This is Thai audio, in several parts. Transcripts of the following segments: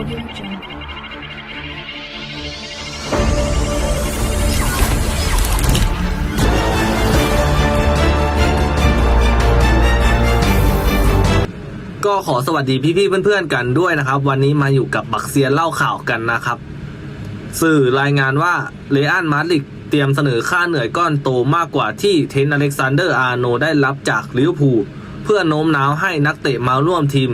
Audio Jungle. ก็ ขอสวัสดีพี่ๆเพื่อนๆกันด้วยนะครับ วันนี้มาอยู่กับบักเซียนเล่าข่าวกันนะครับ สื่อรายงานว่าเลอันมาดริกเตรียมเสนอค่าเหนื่อยก้อนโตมากกว่าที่เทนอเล็กซานเดอร์อาร์โนได้รับจากลิเวอร์พูลเพื่อโน้มน้าวให้นักเตะมาร่วมทีม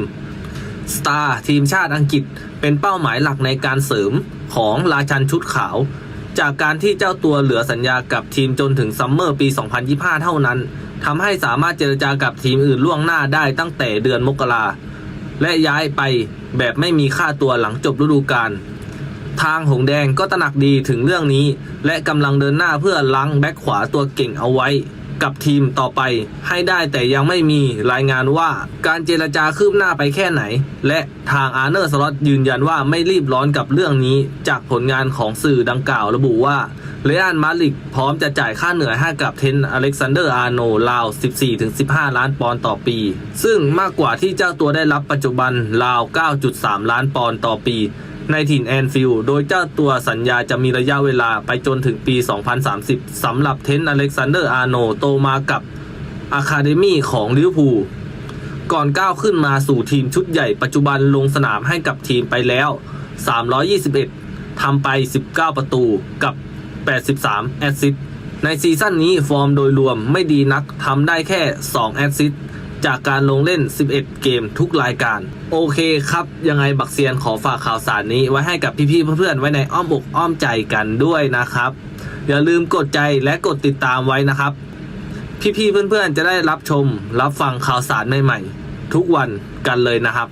สตาร์ทีมชาติอังกฤษเป็นเป้าหมายหลักในการเสริมของราชันชุดขาว จากการที่เจ้าตัวเหลือสัญญากับทีมจนถึงซัมเมอร์ปี 2025 เท่านั้นทำให้สามารถเจรจากับทีมอื่นล่วงหน้าได้ตั้งแต่เดือนมกราและย้ายไปแบบไม่มีค่าตัวหลังจบฤดูกาลทางหงแดงก็ตระหนักดีถึงเรื่องนี้ และกำลังเดินหน้าเพื่อล้างแบ็คขวาตัวเก่งเอาไว้ กับทีมต่อไปให้ได้แต่ยังไม่มีรายงานว่าการเจรจาคืบหน้าไปแค่ไหน และทางอาร์เนอร์สล็อตยืนยันว่าไม่รีบร้อนกับเรื่องนี้จากผลงานของสื่อดังกล่าวระบุว่าเรอัลมาดริดพร้อมจะจ่ายค่าเหนื่อยให้กับเทนอเล็กซานเดอร์อาร์โนราว 14-15 ล้านปอนด์ต่อปี ซึ่งมากกว่าที่เจ้าตัวได้รับปัจจุบันราว 9.3 ล้านปอนด์ต่อปี ในถิ่นแอนฟิลด์โดยเจ้าตัวสัญญาจะมีระยะเวลาไปจนถึงปี 2030 สำหรับเทนอเล็กซานเดอร์อาร์โนโตมากับอะคาเดมีของลิเวอร์พูลก่อนก้าวขึ้นมาสู่ทีมชุดใหญ่ปัจจุบันลงสนามให้กับทีมไปแล้ว 321 ทำไป 19 ประตูกับ 83 แอสซิสต์ในซีซั่นนี้ฟอร์มโดยรวมไม่ดีนักทำได้แค่ 2 แอสซิสต์ จากการลงเล่น 11 เกมทุกรายการ โอเคครับ ยังไงบักเซียนขอฝากข่าวสารนี้ไว้ให้กับพี่ๆเพื่อนๆไว้ในอ้อมอกอ้อมใจกันด้วยนะครับ อย่าลืมกดใจและกดติดตามไว้นะครับ พี่ๆเพื่อนๆจะได้รับชม รับฟังข่าวสารใหม่ๆทุกวันกันเลยนะครับ